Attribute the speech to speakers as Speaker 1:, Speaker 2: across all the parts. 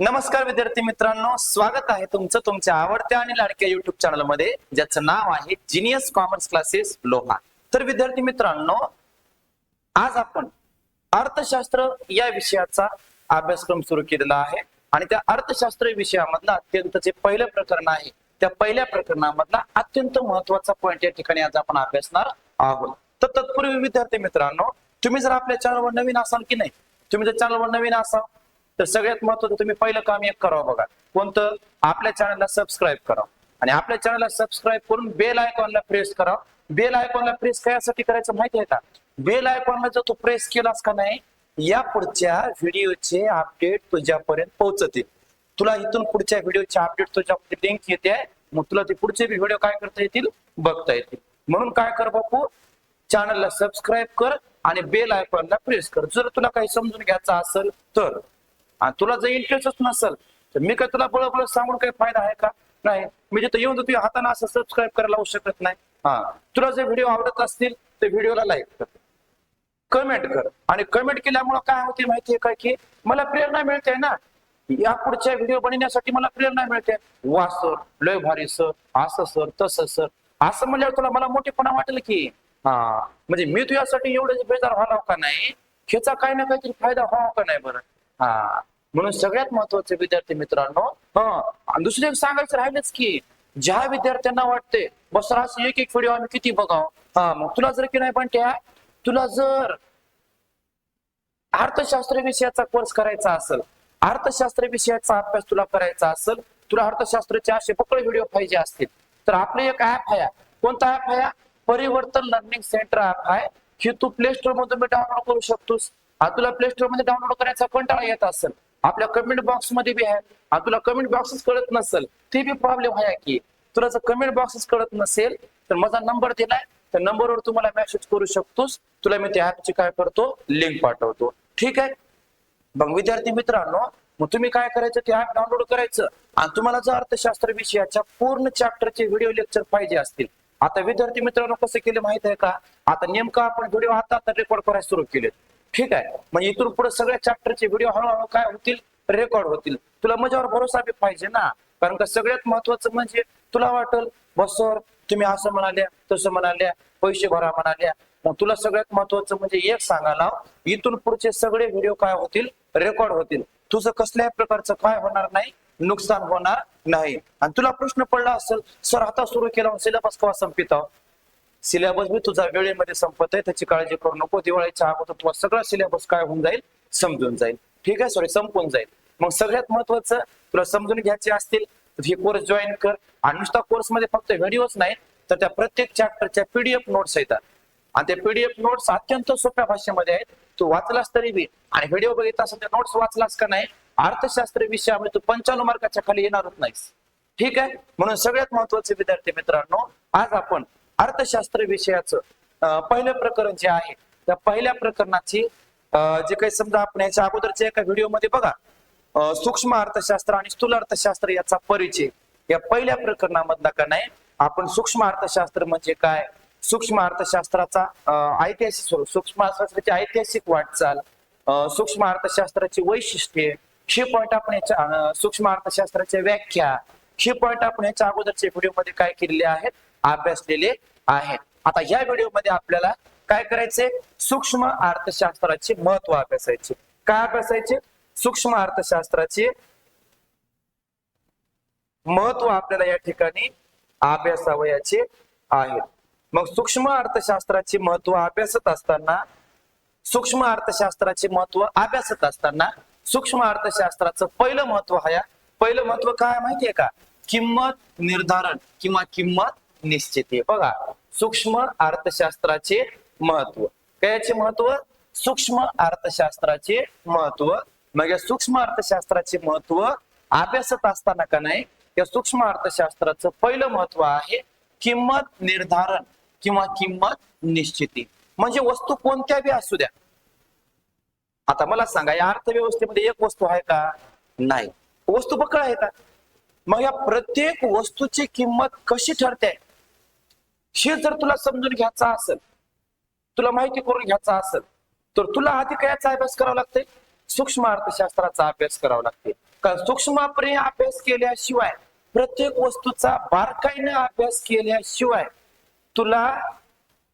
Speaker 1: नमस्कार विद्यार्थी मित्रांनो स्वागत आहे तुमचं तुमच्या आवडत्या आणि लाडक्या युट्यूब चॅनलमध्ये ज्याचं नाव आहे जिनियस कॉमर्स क्लासेस लोहा. तर विद्यार्थी मित्रांनो आज आपण अर्थशास्त्र या विषयाचा अभ्यासक्रम सुरू केलेला आहे. आणि त्या अर्थशास्त्र विषयामधलं अत्यंत जे पहिलं प्रकरण आहे त्या पहिल्या प्रकरणामधला अत्यंत महत्त्वाचा पॉईंट या ठिकाणी आज आपण अभ्यासणार आहोत. तर तत्पूर्वी विद्यार्थी मित्रांनो तुम्ही जर आपल्या चॅनलवर नवीन असाल की नाही तुम्ही जर चॅनलवर नवीन असाल तर सगळ्यात महत्वाचं तुम्ही पहिलं काम एक करावं बघा. कोणतं? आपल्या चॅनलला सबस्क्राईब करा. आणि आपल्या चॅनलला सबस्क्राईब करून बेल आयकॉनला प्रेस करा. बेल आयकॉनला प्रेस कशासाठी करायचं माहिती आहे का? बेल आयकॉनला जर तू प्रेस केलास का नाही या पुढच्या व्हिडिओचे अपडेट तुझ्यापर्यंत पोहोचतील. तुला इथून पुढच्या व्हिडिओचे अपडेट तुझ्या लिंक येते. मग तुला ते पुढचे व्हिडिओ काय करता येतील? बघता येतील. म्हणून काय कर बापू? चॅनलला सबस्क्राईब कर आणि बेल आयकॉनला प्रेस कर. जर तुला काही समजून घ्यायचं असेल तर. आणि तुला जर इंटरेस्टच नसेल तर मी काय तुला बळबळ सांगून काही फायदा आहे का? नाही. मी जिथं येऊन तुझ्या हाताने असं सबस्क्राईब करायला लावू शकत नाही. हा. तुला जर व्हिडिओ आवडत असतील तर व्हिडिओला लाईक कर. कमेंट कर. आणि कमेंट केल्यामुळे काय होते माहितीये का की मला प्रेरणा मिळते ना. या पुढच्या व्हिडिओ बनवण्यासाठी मला प्रेरणा मिळते. वा सर लय भारी सर असं सर तसं सर असं म्हणल्यावर तुला मला मोठेपणा वाटेल की. हा. म्हणजे मी तुझ्यासाठी एवढं बेजार व्हायला का नाही? ह्याचा काही ना काहीतरी फायदा व्हावा का नाही बरं? हा. म्हणून सगळ्यात महत्त्वाचे विद्यार्थी मित्रांनो हा आणि दुसरे एक सांगायचं राहिलंच की ज्या विद्यार्थ्यांना वाटते बस असं एक एक व्हिडिओ आम्ही किती बघाव? हा मग तुला जर की नाही पण त्या तुला जर अर्थशास्त्र विषयाचा कोर्स करायचा असेल अर्थशास्त्र विषयाचा अभ्यास तुला करायचा असेल तुला अर्थशास्त्राचे असे पकड व्हिडिओ पाहिजे असतील तर आपले एक ऍप आहे. कोणता ऍप आहे? परिवर्तन लर्निंग सेंटर ऍप आहे. हे तू प्ले स्टोर मधून डाउनलोड करू शकतोस. हा तुला प्ले स्टोरमध्ये डाउनलोड करायचा कंटाळा येत असेल. आपल्या कमेंट बॉक्समध्ये बी आहे. हा तुला कमेंट बॉक्सच कळत नसेल ते बी प्रॉब्लेम आहे की. तुला जर कमेंट बॉक्सच कळत नसेल तर माझा नंबर दिलाय त्या नंबरवर तुम्हाला मेसेज करू शकतोस. तुला मी त्या ऍपची काय करतो? लिंक पाठवतो. ठीक आहे? मग विद्यार्थी मित्रांनो मग तुम्ही काय करायचं? ते ऍप डाउनलोड करायचं. आणि तुम्हाला जर अर्थशास्त्र विषयाच्या पूर्ण चॅप्टरचे व्हिडिओ लेक्चर पाहिजे असतील. आता विद्यार्थी मित्रांनो कसं केलं माहीत आहे का? आता नेमकं आपण व्हिडिओ आता रेकॉर्ड करायला सुरू केले ठीक आहे. म्हणजे इथून पुढे सगळ्या चॅप्टरचे व्हिडिओ हळूहळू काय होतील? रेकॉर्ड होतील. तुला माझ्यावर भरोसा बी पाहिजे ना. कारण का सगळ्यात महत्वाचं म्हणजे तुला वाटल बस सर तुम्ही असं म्हणाल्या तसं म्हणाल्या पैसे भरा म्हणाल्या. मग तुला सगळ्यात महत्वाचं म्हणजे एक सांगायला इथून पुढचे सगळे व्हिडिओ काय होतील? रेकॉर्ड होतील. तुझं कसल्याही प्रकारचं काय होणार नाही नुकसान होणार नाही. आणि तुला प्रश्न पडला असेल सर आता सुरू केला सिलेबस केव्हा संपित सिलेबस बी तुझा वेळेमध्ये संपत आहे त्याची काळजी करू नको. दिवाळीच्या अगोदर तुला सगळा सिलेबस काय होऊन जाईल समजून जाईल. ठीक आहे? सॉरी संपून जाईल. मग सगळ्यात महत्वाचं तुला समजून घ्यायचे असतील तर हे कोर्स जॉईन कर. आणि नुसता कोर्समध्ये फक्त व्हिडिओच नाही तर त्या प्रत्येक चॅप्टरच्या पीडीएफ नोट्स येतात आणि ते पीडीएफ नोट्स अत्यंत सोप्या भाषेमध्ये आहेत. तू वाचलास तरी बी. आणि व्हिडिओ बघितला असेल तर नोट्स वाचलास का नाही अर्थशास्त्र विषयामध्ये तू पंच्याण्णव मार्काच्या खाली येणारच नाहीस. ठीक आहे? म्हणून सगळ्यात महत्त्वाचे विद्यार्थी मित्रांनो आज आपण अर्थशास्त्र विषयाचं पहिलं प्रकरण जे आहे त्या पहिल्या प्रकरणाची जे काही समजा आपण याच्या अगोदरच्या एका व्हिडिओमध्ये बघा सूक्ष्म अर्थशास्त्र आणि स्थूल अर्थशास्त्र याचा परिचय या पहिल्या प्रकरणामधला का नाही आपण सूक्ष्म अर्थशास्त्र म्हणजे काय? सूक्ष्म अर्थशास्त्राचा ऐतिहासिक स्वरूप सूक्ष्म अर्थशास्त्राची ऐतिहासिक वाटचाल सूक्ष्म अर्थशास्त्राची वैशिष्ट्ये हे पॉईंट आपण याच्या सूक्ष्म अर्थशास्त्राच्या व्याख्या हे पॉईंट आपण याच्या अगोदरच्या व्हिडिओमध्ये काय केलेले आहेत? अभ्यासलेले आहेत आता या व्हिडिओमध्ये आपल्याला काय करायचे सूक्ष्म अर्थशास्त्राचे महत्त्व अभ्यासायचे. काय अभ्यासायचे? सूक्ष्म अर्थशास्त्राचे महत्त्व आपल्याला या ठिकाणी अभ्यासावयाचे आहे. मग सूक्ष्म अर्थशास्त्राचे महत्त्व अभ्यासत असताना सूक्ष्म अर्थशास्त्राचे महत्त्व अभ्यासत असताना सूक्ष्म अर्थशास्त्राचं पहिलं महत्त्व हया पहिलं महत्त्व काय माहितीये का? किंमत निर्धारण किंवा किंमत निश्चिती बघा सूक्ष्म अर्थशास्त्राचे महत्त्व. कयाचे महत्त्व? सूक्ष्म अर्थशास्त्राचे महत्त्व. मग या सूक्ष्म अर्थशास्त्राचे महत्त्व अभ्यासत असताना का नाही या सूक्ष्म अर्थशास्त्राचं पहिलं महत्त्व आहे किंमत निर्धारण किंवा किंमत निश्चिती. म्हणजे वस्तू कोणत्या बी असू द्या. आता मला सांगा या अर्थव्यवस्थेमध्ये एक वस्तू आहे का? नाही. वस्तू बकळ आहे का? मग या प्रत्येक वस्तूची किंमत कशी ठरते? हे जर तुला समजून घ्यायचा असेल तुला माहिती करून घ्यायचा असेल तर तुला आधी कयाचा अभ्यास करावा लागते सूक्ष्म अर्थशास्त्राचा अभ्यास करावा लागते कारण सूक्ष्मप्रिय अभ्यास केल्याशिवाय प्रत्येक वस्तूचा बारकाईने अभ्यास केल्याशिवाय तुला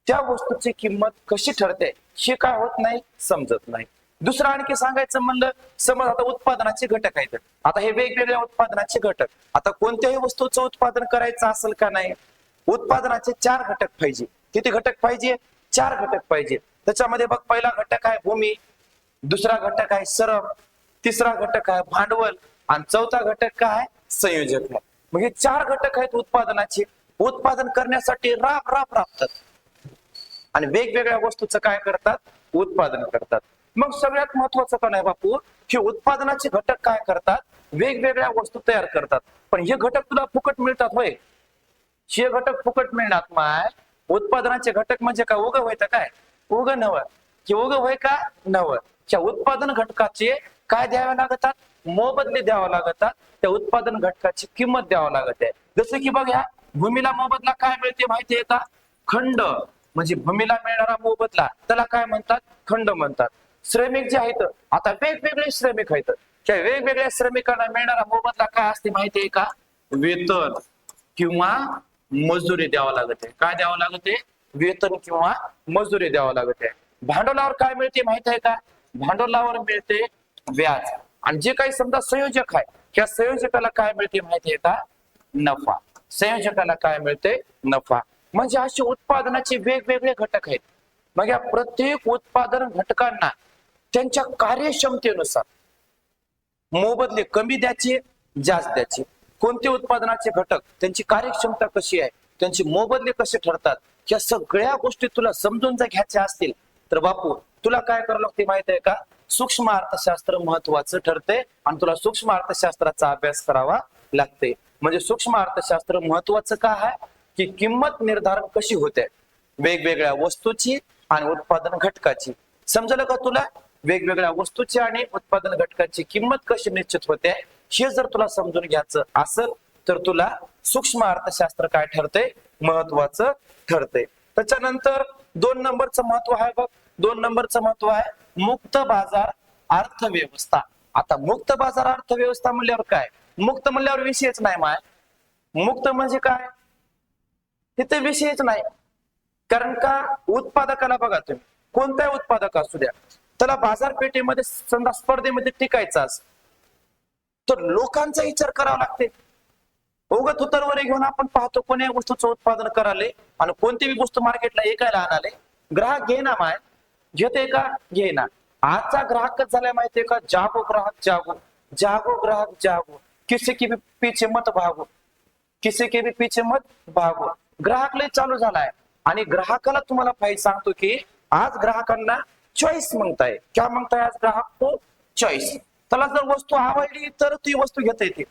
Speaker 1: त्या वस्तूची किंमत कशी ठरते हे काय होत नाही समजत नाही. दुसरं आणखी सांगायचं म्हणलं समज आता उत्पादनाचे घटक आहेत. आता हे वेगवेगळ्या उत्पादनाचे घटक. आता कोणत्याही वस्तूचं उत्पादन करायचं असेल का नाही उत्पादनाचे चार घटक पाहिजे. किती घटक पाहिजे? चार घटक पाहिजे. त्याच्यामध्ये बघ पहिला घटक आहे भूमी दुसरा घटक आहे श्रम तिसरा घटक आहे भांडवल आणि चौथा घटक काय आहे संयोजक. आहे मग हे चार घटक आहेत उत्पादनाचे. उत्पादन करण्यासाठी राब राब राबतात. आणि वेगवेगळ्या वस्तूचं काय करतात? उत्पादन करतात. मग सगळ्यात महत्वाचं पण आहे बापू हे उत्पादनाचे घटक काय करतात? वेगवेगळ्या वस्तू तयार करतात. पण हे घटक तुला फुकट मिळतात होय. हे घटक फुकट मिळणार माय उत्पादनाचे घटक म्हणजे काय? उग व्हायचं काय? उग नव. की उग होय का? नव. त्या उत्पादन घटकाचे काय द्यावे लागतात? मोबदले द्यावा लागतात. त्या उत्पादन घटकाची किंमत द्यावं लागत. आहे जसं की बघा भूमीला मोबदला काय मिळते माहितीये का? खंड. म्हणजे भूमीला मिळणारा मोबदला त्याला काय म्हणतात? खंड म्हणतात. श्रमिक जे आहेत आता वेगवेगळे श्रमिक आहेत. त्या वेगवेगळ्या श्रमिकांना मिळणारा मोबदला काय असते माहितीये का? वेतन किंवा मजुरी द्यावं लागत. आहे काय द्यावं लागत? आहे वेतन किंवा मजुरी द्यावं लागत. आहे भांडवलावर काय मिळते माहीत आहे का? भांडवलावर मिळते व्याज. आणि जे काही समजा संयोजक आहे त्या संयोजकाला काय मिळते माहिती आहे का? नफा. संयोजकाला काय मिळते? नफा. म्हणजे असे उत्पादनाचे वेगवेगळे घटक आहेत. मग या प्रत्येक उत्पादन घटकांना त्यांच्या कार्यक्षमतेनुसार मोबदले कमी द्यायचे जास्त द्यायचे. कोणते उत्पादनाचे घटक त्यांची कार्यक्षमता कशी आहे त्यांचे मोबदले कसे ठरतात या सगळ्या गोष्टी तुला समजून जर घ्यायच्या असतील तर बापू तुला काय करावं लागते माहीत आहे का? सूक्ष्म अर्थशास्त्र महत्वाचं ठरते आणि तुला सूक्ष्म अर्थशास्त्राचा अभ्यास करावा लागते म्हणजे सूक्ष्म अर्थशास्त्र महत्वाचं का आहे? की किंमत निर्धारण कशी होते? वेगवेगळ्या वस्तूची आणि उत्पादन घटकाची. समजलं का तुला? वेगवेगळ्या वस्तूची आणि उत्पादन घटकाची किंमत कशी निश्चित होते? हे जर तुला समजून घ्यायचं असेल तर तुला सूक्ष्म अर्थशास्त्र काय ठरते महत्वाचं ठरते त्याच्यानंतर दोन नंबरचं महत्त्व आहे बघ. दोन नंबरचं महत्त्व आहे मुक्त बाजार अर्थव्यवस्था. आता मुक्त बाजार अर्थव्यवस्था म्हणल्यावर काय? मुक्त म्हणल्यावर विषयच नाही माय. मुक्त म्हणजे काय? तिथे विषयच नाही. कारण का? उत्पादकाला बघा तुम्ही. कोणत्या उत्पादक असू द्या. त्याला बाजारपेठेमध्ये समजा स्पर्धेमध्ये टिकायचं असं तर लोकांचा विचार करावा लागते. उगत उतरवरे घेऊन आपण पाहतो कोण्या वस्तूचं उत्पादन कराले आणि कोणतीही वस्तू मार्केटला एकायला आणाले. ग्राहक घे ना माय. घेते का? घेना आजचा ग्राहकच झालाय माहितीये का? जागो ग्राहक जागो. जागो ग्राहक जागो. किसी की भी पीछे मत भागो. किसी के भी पीछे मत भागो. ग्राहक लय चालू झालाय. आणि ग्राहकाला तुम्हाला पाहिजे सांगतो की आज ग्राहकांना चॉईस मागताय. क्या मागताय आज ग्राहक? तो चॉईस त्याला जर वस्तू आवडली तर ती वस्तू घेता येते.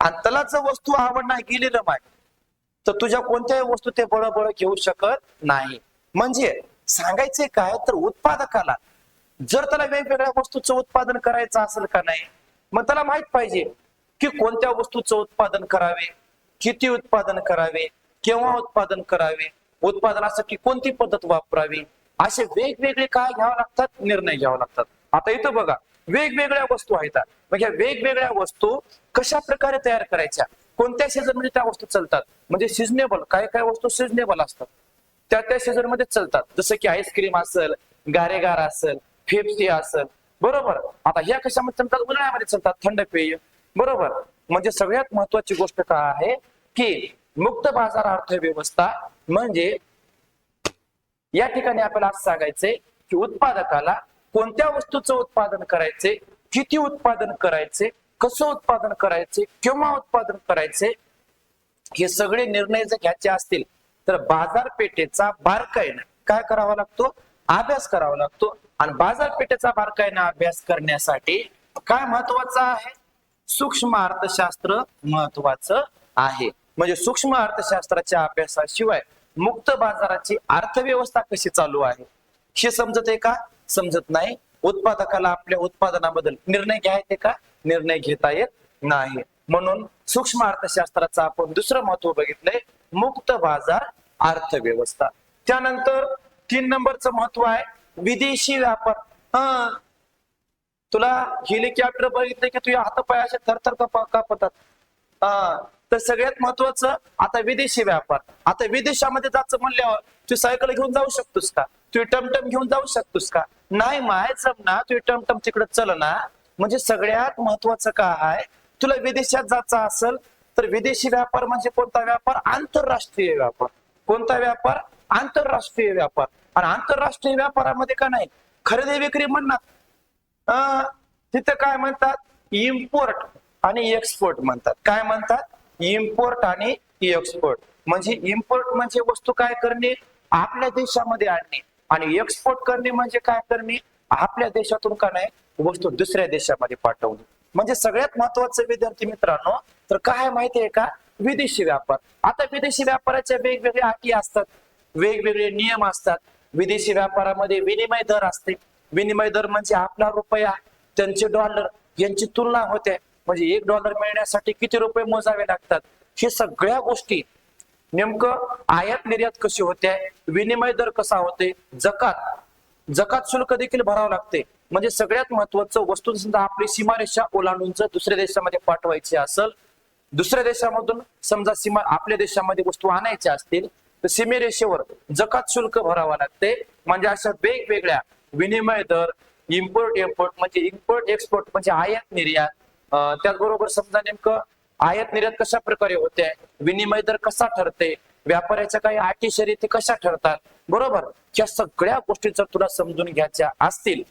Speaker 1: आणि त्याला जर वस्तू आवड नाही गेलेलं माय तर तुझ्या कोणत्याही वस्तू ते बळबळ घेऊ शकत नाही. म्हणजे सांगायचे काय तर उत्पादकाला जर त्याला वेगवेगळ्या वस्तूचं उत्पादन करायचं असेल का नाही मग त्याला माहीत पाहिजे की कोणत्या वस्तूचं उत्पादन करावे किती उत्पादन करावे केव्हा उत्पादन करावे उत्पादनासाठी कोणती पद्धत वापरावी असे वेगवेगळे काय घ्यावं लागतात निर्णय घ्यावे लागतात. आता इथं बघा वेगवेगळ्या वस्तू आहेत. मग या वेगवेगळ्या वस्तू कशा प्रकारे तयार करायच्या? कोणत्या सीझनमध्ये त्या वस्तू चालतात? म्हणजे सिजनेबल काय काय वस्तू सिजनेबल असतात? त्या त्या सीझनमध्ये चालतात. जसं की आईस्क्रीम असेल गारेगार असेल फेप्सी असेल बरोबर? आता ह्या कशामध्ये चालतात? उन्हाळ्यामध्ये चालतात थंड पेय. बरोबर? म्हणजे सगळ्यात महत्वाची गोष्ट काय आहे की मुक्त बाजार अर्थव्यवस्था म्हणजे या ठिकाणी आपल्याला असं सांगायचंय की उत्पादकाला कोणत्या वस्तूचं उत्पादन करायचे किती उत्पादन करायचे कसं उत्पादन करायचे केव्हा उत्पादन करायचे हे सगळे निर्णय जर घ्यायचे असतील तर बाजारपेठेचा बारकाईनं काय करावा लागतो? अभ्यास करावा लागतो. आणि बाजारपेठेचा बारकाईनं अभ्यास करण्यासाठी काय महत्वाचं आहे? सूक्ष्म अर्थशास्त्र महत्वाचं आहे. म्हणजे सूक्ष्म अर्थशास्त्राच्या अभ्यासाशिवाय मुक्त बाजाराची अर्थव्यवस्था कशी चालू आहे? हे समजत आहे का? समजत नाही. उत्पादकाला आपल्या उत्पादनाबद्दल निर्णय घ्यायचे का? निर्णय घेता येत नाही. म्हणून सूक्ष्म अर्थशास्त्राचं आपण दुसरं महत्त्व बघितलंय मुक्त बाजार अर्थव्यवस्था. त्यानंतर तीन नंबरचं महत्त्व आहे विदेशी व्यापार. हा. तुला हेलिकॉप्टर बघितलं की तुझ्या हातपाय असे थरथर कापतात? हा. तर सगळ्यात महत्वाचं आता विदेशी व्यापार. आता विदेशामध्ये जायचं म्हणल्यावर तू सायकल घेऊन जाऊ शकतोस का? तू टमटम घेऊन जाऊ शकतोस का? नाही माय ना तू टमटम तिकडे चल ना. म्हणजे सगळ्यात महत्वाचं काय आहे? तुला विदेशात जायचं असेल तर विदेशी व्यापार म्हणजे कोणता व्यापार? आंतरराष्ट्रीय व्यापार. कोणता व्यापार? आंतरराष्ट्रीय व्यापार. आणि आंतरराष्ट्रीय व्यापारामध्ये का नाही? खरेदी विक्री म्हणणार. अं, तिथं काय म्हणतात? इम्पोर्ट आणि एक्सपोर्ट म्हणतात. काय म्हणतात? इम्पोर्ट आणि एक्सपोर्ट म्हणजे इम्पोर्ट म्हणजे वस्तू काय करणे? आपल्या देशामध्ये आणणे. आणि एक्सपोर्ट करणे म्हणजे काय? तर मी आपल्या देशातून का नाही वस्तू दुसऱ्या देशामध्ये पाठवली. म्हणजे सगळ्यात महत्वाचं विद्यार्थी मित्रांनो तर काय माहितीये का? विदेशी व्यापार. आता विदेशी व्यापाराच्या वेगवेगळ्या अटी असतात वेगवेगळे नियम असतात. विदेशी व्यापारामध्ये विनिमय दर असते. विनिमय दर म्हणजे आपला रुपया त्यांचे डॉलर यांची तुलना होते. म्हणजे एक डॉलर मिळण्यासाठी किती रुपये मोजावे लागतात? हे सगळ्या गोष्टी नेमकं आयात निर्यात कशी होते? विनिमय दर कसा होते? जकात जकात शुल्क देखील भरावं लागते. म्हणजे सगळ्यात महत्वाचं वस्तू समजा आपली सीमारेषा ओलांडून जर दुसऱ्या देशामध्ये पाठवायची असेल दुसऱ्या देशामधून समजा सीमा आपल्या देशामध्ये वस्तू आणायच्या असतील तर सीमेरेषेवर जकात शुल्क भरावं लागते. म्हणजे अशा वेगवेगळ्या विनिमय दर इम्पोर्ट एक्सपोर्ट म्हणजे इम्पोर्ट एक्सपोर्ट म्हणजे आयात निर्यात. त्याचबरोबर समजा नेमकं आयात निर्यात कशा प्रकारे होते? विनिमय दर कसा ठरते? व्यापाराच्या काही अटी शर्यती कशा ठरतात? बरोबर? या सगळ्या गोष्टी जर तुला समजून घ्यायच्या असतील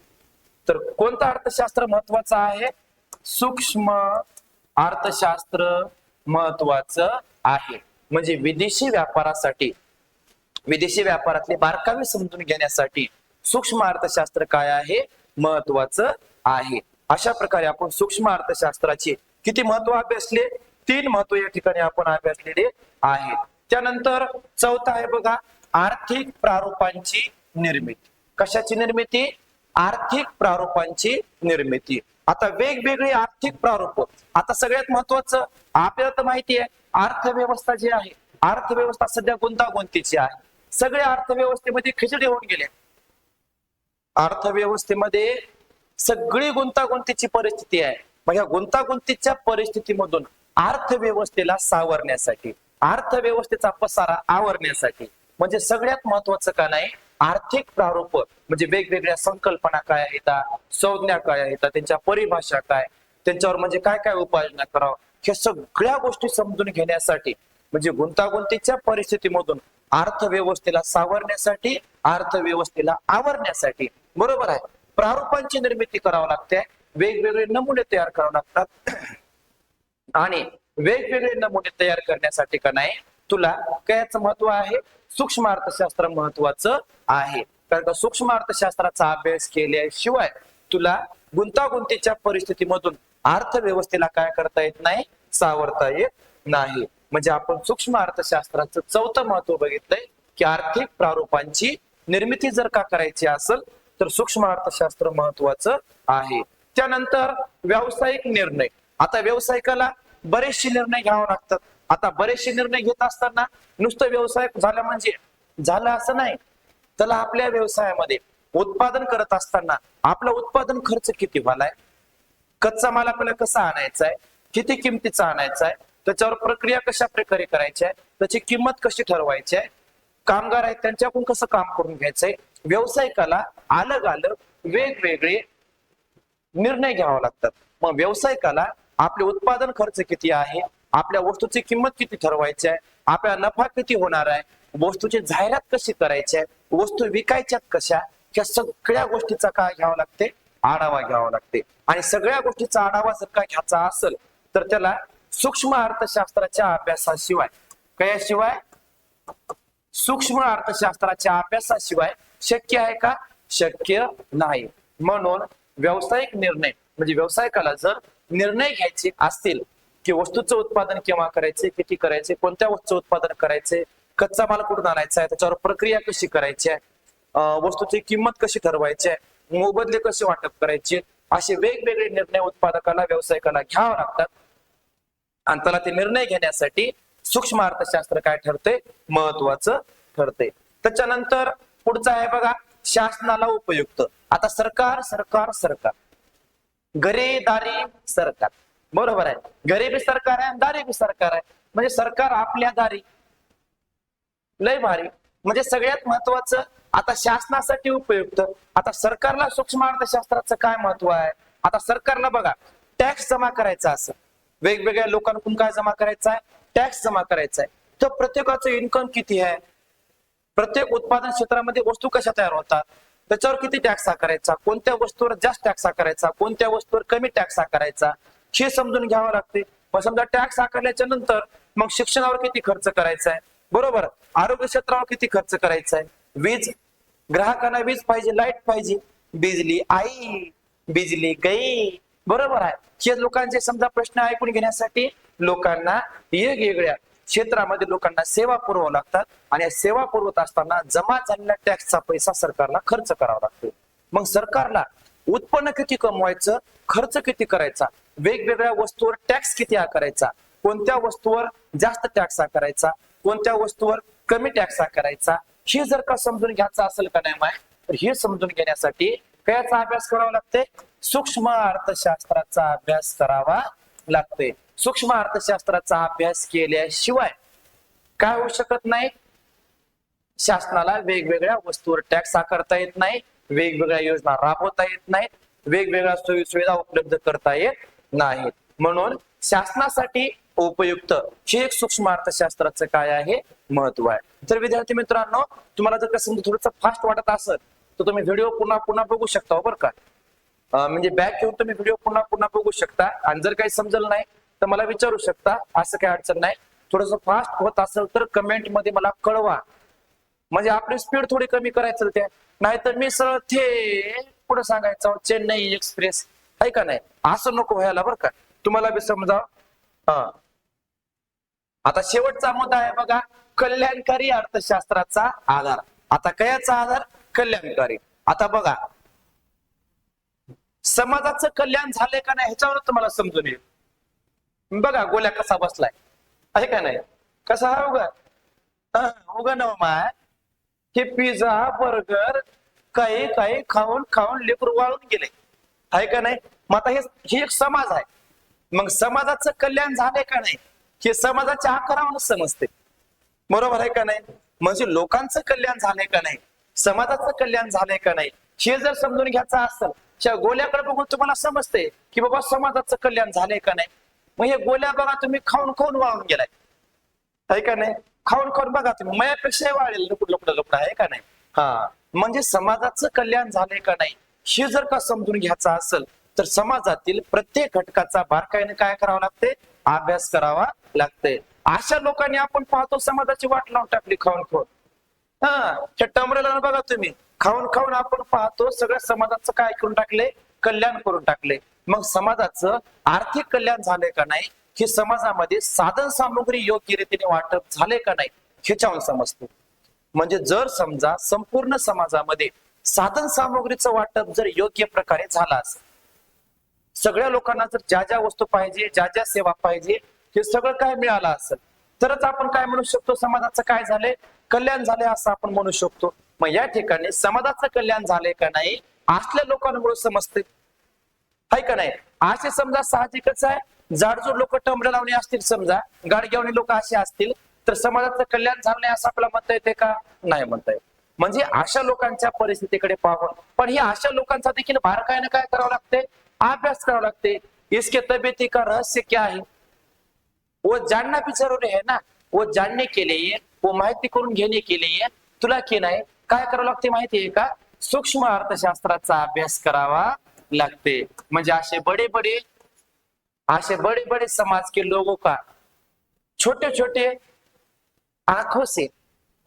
Speaker 1: तर कोणतं अर्थशास्त्र महत्वाचं आहे? सूक्ष्म अर्थशास्त्र महत्वाचं आहे. म्हणजे विदेशी व्यापारासाठी विदेशी व्यापारातले बारकावे समजून घेण्यासाठी सूक्ष्म अर्थशास्त्र काय आहे? महत्वाचं आहे. अशा प्रकारे आपण सूक्ष्म अर्थशास्त्राचे किती महत्त्व अभ्यासले? तीन महत्त्व या ठिकाणी आपण अभ्यासलेले आहेत त्यानंतर चौथा आहे बघा आर्थिक प्रारूपांची निर्मिती. कशाची निर्मिती? आर्थिक प्रारूपांची निर्मिती. आता वेगवेगळी आर्थिक प्रारूप. आता सगळ्यात महत्वाचं आपल्याला तर माहिती आहे अर्थव्यवस्था जी आहे अर्थव्यवस्था सध्या गुंतागुंतीची आहे. सगळ्या अर्थव्यवस्थेमध्ये खिचडी होऊन गेले. अर्थव्यवस्थेमध्ये सगळी गुंतागुंतीची परिस्थिती आहे. मग ह्या गुंतागुंतीच्या परिस्थितीमधून अर्थव्यवस्थेला सावरण्यासाठी अर्थव्यवस्थेचा पसारा आवरण्यासाठी म्हणजे सगळ्यात महत्वाचं का नाही आर्थिक प्रारूप म्हणजे वेगवेगळ्या संकल्पना काय आहेत संज्ञा काय आहेत त्यांच्या परिभाषा काय त्यांच्यावर म्हणजे काय काय उपाययोजना करावं ह्या सगळ्या गोष्टी समजून घेण्यासाठी म्हणजे गुंतागुंतीच्या परिस्थितीमधून अर्थव्यवस्थेला सावरण्यासाठी अर्थव्यवस्थेला आवरण्यासाठी बरोबर आहे. प्रारूपांची निर्मिती करावी लागते वेगवेगळे नमुने तयार करावे लागतात. आणि वेगवेगळे नमुने तयार करण्यासाठी का नाही तुला कायचं महत्त्व आहे? सूक्ष्म अर्थशास्त्र महत्वाचं आहे. कारण का सूक्ष्म अर्थशास्त्राचा अभ्यास केल्याशिवाय तुला गुंतागुंतीच्या परिस्थितीमधून अर्थव्यवस्थेला काय करता येत नाही? सावरता येत नाही. म्हणजे आपण सूक्ष्म अर्थशास्त्राचं चौथं महत्त्व बघितलंय की आर्थिक प्रारूपांची निर्मिती जर का करायची असेल तर सूक्ष्म अर्थशास्त्र महत्वाचं आहे. त्यानंतर व्यावसायिक निर्णय. आता व्यावसायिकाला बरेचसे निर्णय घ्यावे लागतात. आता बरेचसे निर्णय घेत असताना नुसतं व्यवसाय झाला म्हणजे झालं असं नाही. त्याला आपल्या व्यवसायामध्ये उत्पादन करत असताना आपला उत्पादन खर्च किती झालाय? कच्चा माल आपल्याला कसा आणायचा आहे किती किमतीचा आणायचा आहे त्याच्यावर प्रक्रिया कशा प्रकारे करायची आहे त्याची किंमत कशी ठरवायची आहे कामगार आहेत त्यांच्याकडून कसं काम करून घ्यायचंय? व्यावसायिकाला अलग अलग वेगवेगळे निर्णय घ्यावे लागतात. मग व्यावसायिकाला आपले उत्पादन खर्च किती आहे? आपल्या वस्तूची किंमत किती ठरवायची आहे? आपला नफा किती होणार आहे? वस्तूची जाहिरात कशी करायची आहे? वस्तू विकायच्यात कशा? या सगळ्या गोष्टीचा काय घ्यावा लागते? आढावा घ्यावा लागते. आणि सगळ्या गोष्टीचा आढावा जर का घ्यायचा असेल तर त्याला सूक्ष्म अर्थशास्त्राच्या अभ्यासाशिवाय कयाशिवाय सूक्ष्म अर्थशास्त्राच्या अभ्यासाशिवाय शक्य आहे का? शक्य नाही. म्हणून व्यावसायिक निर्णय म्हणजे व्यावसायिकाला जर निर्णय घ्यायचे असतील की वस्तूचं उत्पादन केव्हा करायचे किती करायचे कोणत्या वस्तूचं उत्पादन करायचे कच्चा माल कुठून आणायचा आहे त्याच्यावर प्रक्रिया कशी करायची आहे वस्तूची किंमत कशी ठरवायची आहे मोबदले कसे वाटप करायचे असे वेगवेगळे निर्णय उत्पादकाला व्यावसायिकाला घ्यावे लागतात. आणि त्याला ते निर्णय घेण्यासाठी सूक्ष्म अर्थशास्त्र काय ठरते महत्वाचं ठरते त्याच्यानंतर पुढचं आहे बघा शासनाला उपयुक्त. आता सरकार सरकार सरकार. गरेदारी सरकार. बरोबर आहे. गरिबी सरकार आहे आणि दारी बी सरकार आहे. म्हणजे सरकार आपल्या दारी. लय भारी. म्हणजे सगळ्यात महत्वाचं आता शासनासाठी उपयुक्त. आता सरकारला सूक्ष्म अर्थशास्त्राचं काय महत्त्व आहे? आता सरकारला बघा टॅक्स जमा करायचा असं. वेगवेगळ्या लोकांकडून काय जमा करायचा आहे? टॅक्स जमा करायचा आहे. तर प्रत्येकाचं इन्कम किती आहे? प्रत्येक उत्पादन क्षेत्रामध्ये वस्तू कशा तयार होतात? त्याच्यावर किती टॅक्स आकारायचा कोणत्या वस्तूवर जास्त टॅक्स आकारायचा कोणत्या वस्तूवर कमी टॅक्स आकारायचा हे समजून घ्यावं लागते. मग समजा टॅक्स आकारल्याच्या नंतर मग शिक्षणावर किती खर्च करायचा आहे? बरोबर? आरोग्य क्षेत्रावर किती खर्च करायचा आहे? वीज ग्राहकांना वीज पाहिजे लाइट पाहिजे. बिजली आई बिजली गई. बरोबर आहे. हे लोकांचे समजा प्रश्न ऐकून घेण्यासाठी लोकांना वेगवेगळ्या क्षेत्रामध्ये लोकांना सेवा पुरवावं लागतात आणि या सेवा पुरवत असताना जमा झालेल्या टॅक्सचा पैसा सरकारला खर्च करावा लागतो. मग सरकारला उत्पन्न किती कमवायचं खर्च किती करायचा वेगवेगळ्या वस्तूवर टॅक्स किती आकारायचा कोणत्या वस्तूवर जास्त टॅक्स आकारायचा कोणत्या वस्तूवर कमी टॅक्स आकारायचा हे जर का समजून घ्यायचं असेल का नाही माय तर हे समजून घेण्यासाठी कयाचा अभ्यास करावा लागते सूक्ष्म अर्थशास्त्राचा अभ्यास करावा लागते. सूक्ष्म अर्थशास्त्राचा अभ्यास केल्याशिवाय काय होऊ शकत नाही? शासनाला वेगवेगळ्या वस्तूवर टॅक्स आकारता येत नाही वेगवेगळ्या योजना राबवता येत नाहीत वेगवेगळ्या सोयी सुविधा उपलब्ध करता येत नाहीत. म्हणून शासनासाठी उपयुक्त हे एक सूक्ष्म अर्थशास्त्राचं काय आहे? महत्त्व आहे. तर विद्यार्थी मित्रांनो तुम्हाला जर का समजा थोडंसं फास्ट वाटत असेल तर तुम्ही व्हिडिओ पुन्हा पुन्हा बघू शकता हो, बरं का? म्हणजे बॅक घेऊन तुम्ही व्हिडिओ पुन्हा पुन्हा बघू शकता. आणि जर काही समजलं नाही तर मला विचारू शकता. असं काही अडचण नाही. थोडस फास्ट होत असेल तर कमेंटमध्ये मला कळवा. म्हणजे आपली स्पीड थोडी कमी करायचं त्या. नाहीतर मी सरळ थे पुढे सांगायचं चेन्नई एक्सप्रेस आहे का नाही? असं नको व्हायला बरं का. तुम्हाला बी समजा हा आता शेवटचा मुद्दा आहे बघा. कल्याणकारी अर्थशास्त्राचा आधार. आता कयाचा आधार? कल्याणकारी. आता बघा. समाजाचं कल्याण झालंय का नाही ह्याच्यावर तुम्हाला समजून येईल. बघा गोल्या कसा बसलाय. आहे का नाही? कसा हा उगा? उगा ना माय. हे पिझ्झा बर्गर काही काही खाऊन खाऊन लेकरू वाळून गेले. आहे का नाही? मग आता हे एक समाज आहे. मग समाजाचं कल्याण झालंय का नाही? हे समाजाच्या आकारावरच समजते. बरोबर आहे का नाही? म्हणजे लोकांचं कल्याण झालंय का नाही? समाजाचं कल्याण झालंय का नाही? हे जर समजून घ्यायचं असेल गोल्याकडे बघून तुम्हाला समजते की बाबा समाजाचं कल्याण झालंय का नाही? मग हे गोल्या बघा तुम्ही खाऊन खाऊन वाळून गेलाय. आहे का नाही? खाऊन खाऊन बघा तुम्ही. मयापेक्षा वाढेल लपड लपड लपड आहे का नाही? हा. म्हणजे समाजाचं कल्याण झालंय का नाही? हे जर का समजून घ्यायचं असेल तर समाजातील प्रत्येक घटकाचा बारकाईने काय करावं लागते अभ्यास करावा लागते अशा लोकांनी आपण पाहतो समाजाची वाट लावून टाकली खाऊन खाऊन. हा त्या टमरेला बघा तुम्ही. खाऊन खाऊन आपण पाहतो सगळ्या समाजाचं काय करून टाकले? कल्याण करून टाकले. मग समाजाचं आर्थिक कल्याण झालंय का नाही? हे समाजामध्ये साधन सामुग्री योग्य रीतीने वाटप झाले का नाही? ह्याच्यावर समजतो. म्हणजे जर समजा संपूर्ण समाजामध्ये साधन सामुग्रीचं वाटप जर योग्य प्रकारे झालं असेल सगळ्या लोकांना जर ज्या ज्या वस्तू पाहिजे ज्या ज्या सेवा पाहिजे हे सगळं काय मिळालं असेल तरच आपण काय म्हणू शकतो? समाजाचं काय झालंय? कल्याण झाले असं आपण म्हणू शकतो. मग या ठिकाणी समाजाचं कल्याण झालंय का नाही? असल्या लोकांमुळे समजते हाय का नाही? असे समजा साहजिकच आहे. जाडजूड लोक टमरे लावणे असतील समजा. गाडग्यावणी लोक असे असतील. तर समाजाचं कल्याण झालं नाही असं आपल्याला म्हणता येते का? नाही म्हणता येत. म्हणजे अशा लोकांच्या परिस्थितीकडे पाहून. पण ही अशा लोकांचा देखील भार काय करावं लागते अभ्यास करावा लागते इसके तब्येती का रहस्य क्या है? वो जानना भी जरुरी है ना. वो जानने के लिए वो माहिती करून घेणे के लिए तुला की नाही? काय करावं लागते माहितीये का? सूक्ष्म अर्थशास्त्राचा अभ्यास करावा लागते. म्हणजे असे बडे बडे असे बड़े बड़े समाज के? लोगों का छोटे छोटे आंखों से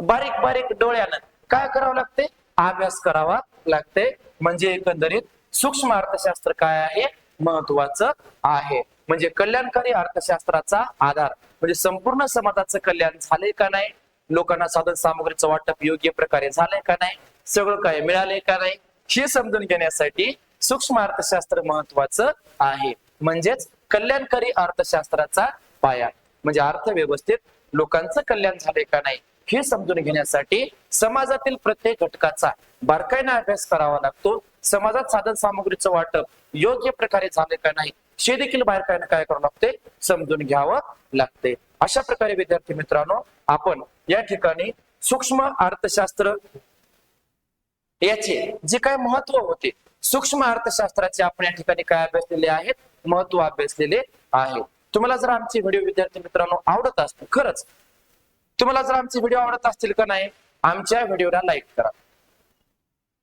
Speaker 1: बारीक बारीक डोळ्यानं काय करावं लागते अभ्यास करावा लागते म्हणजे एकंदरीत सूक्ष्म अर्थशास्त्र काय आहे? महत्वाचं आहे. म्हणजे कल्याणकारी अर्थशास्त्राचा आधार म्हणजे संपूर्ण समाजाचं कल्याण झाले का नाही? लोकांना साधन सामग्रीचं वाटप योग्य प्रकारे झालंय का नाही? सगळं काय मिळालंय का नाही? हे समजून घेण्यासाठी सूक्ष्म अर्थशास्त्र महत्वाचं आहे. म्हणजेच कल्याणकारी अर्थशास्त्राचा पाया. म्हणजे अर्थव्यवस्थेत लोकांचं कल्याण झाले का नाही? हे समजून घेण्यासाठी समाजातील प्रत्येक घटकाचा बारकाईने अभ्यास करावा लागतो. समाजात साधन सामग्रीचं वाटप योग्य प्रकारे झाले का नाही? हे देखील बारकाईने काय करावं लागते? समजून घ्यावं लागते. अशा प्रकारे विद्यार्थी मित्रांनो आपण या ठिकाणी सूक्ष्म अर्थशास्त्र याचे जे काय महत्त्व होते सूक्ष्म अर्थशास्त्राचे आपण या ठिकाणी काय अभ्यासलेले आहेत? महत्त्व अभ्यासलेले आहे तुम्हाला जर आमचे व्हिडिओ विद्यार्थी मित्रांनो आवडत असतील खरंच तुम्हाला जर आमचे व्हिडिओ आवडत असतील का नाही आमच्या व्हिडिओला लाईक करा.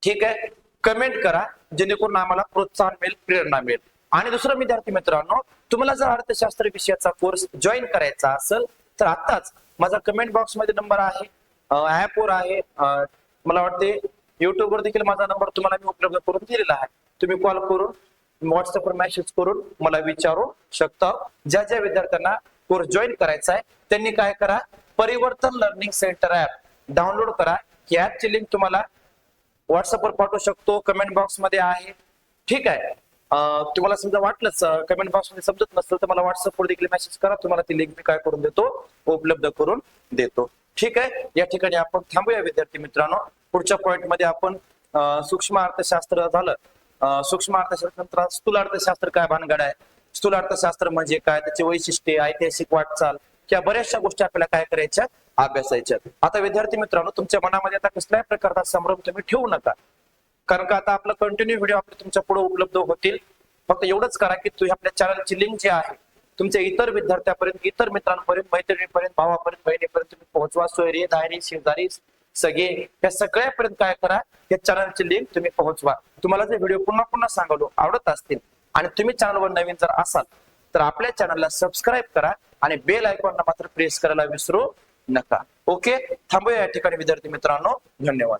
Speaker 1: ठीक आहे? कमेंट करा जेणेकरून आम्हाला प्रोत्साहन मिळेल प्रेरणा मिळेल. आणि दुसरं विद्यार्थी मित्रांनो तुम्हाला जर अर्थशास्त्र विषयाचा कोर्स जॉईन करायचा असेल तर आताच माझा कमेंट बॉक्समध्ये नंबर आहे. ऍपवर आहे. मला वाटते युट्यूबवर देखील माझा नंबर तुम्हाला मी उपलब्ध करून दिलेला आहे. तुम्ही कॉल करून व्हॉट्सअपवर मेसेज करून मला विचारू शकता. ज्या ज्या विद्यार्थ्यांना कोर्स जॉईन करायचा आहे त्यांनी काय करा परिवर्तन लर्निंग सेंटर ऍप डाउनलोड करा. ही ऍपची लिंक तुम्हाला व्हॉट्सअपवर पाठवू शकतो. कमेंट बॉक्समध्ये आहे. ठीक आहे. तुम्हाला समजा वाटलंच कमेंट बॉक्समध्ये समजत नसेल तर मला व्हॉट्सअपवर देखील मेसेज करा. तुम्हाला ती लिंक मी काय करून देतो उपलब्ध करून देतो. ठीक आहे? या ठिकाणी आपण थांबूया विद्यार्थी मित्रांनो. पुढच्या पॉईंटमध्ये आपण सूक्ष्म अर्थशास्त्र झालं. सूक्ष्म अर्थशास्त्र स्थूल अर्थशास्त्र काय भानगड आहे? स्थूल अर्थशास्त्र म्हणजे काय? त्याचे वैशिष्ट्ये ऐतिहासिक वाटचाल किंवा बऱ्याचशा गोष्टी आपल्याला काय करायच्या? अभ्यासायच्या. आता विद्यार्थी मित्रांनो तुमच्या मनामध्ये आता कसल्याही प्रकारचा संभ्रम तुम्ही ठेवू नका. कारण का आता आपला कंटिन्यू व्हिडिओ आपले तुमच्यापुढे उपलब्ध होतील. फक्त एवढंच करा की तुम्ही आपल्या चॅनलची लिंक जी आहे तुमच्या इतर विद्यार्थ्यापर्यंत इतर मित्रांपर्यंत मैत्रिणीपर्यंत भावापर्यंत बहिणीपर्यंत तुम्ही पोहोचवा. सोयरी धायरी शेजारी सगळे या सगळ्यापर्यंत काय करा या चॅनलची लिंक तुम्ही पोहोचवा. तुम्हाला जे व्हिडिओ पुन्हा पुन्हा सांगलो आवडत असतील आणि तुम्ही चॅनलवर नवीन जर असाल तर आपल्या चॅनलला सबस्क्राईब करा आणि बेल आयकॉनला मात्र प्रेस करायला विसरू नका. ओके थांबूया या ठिकाणी विद्यार्थी मित्रांनो. धन्यवाद.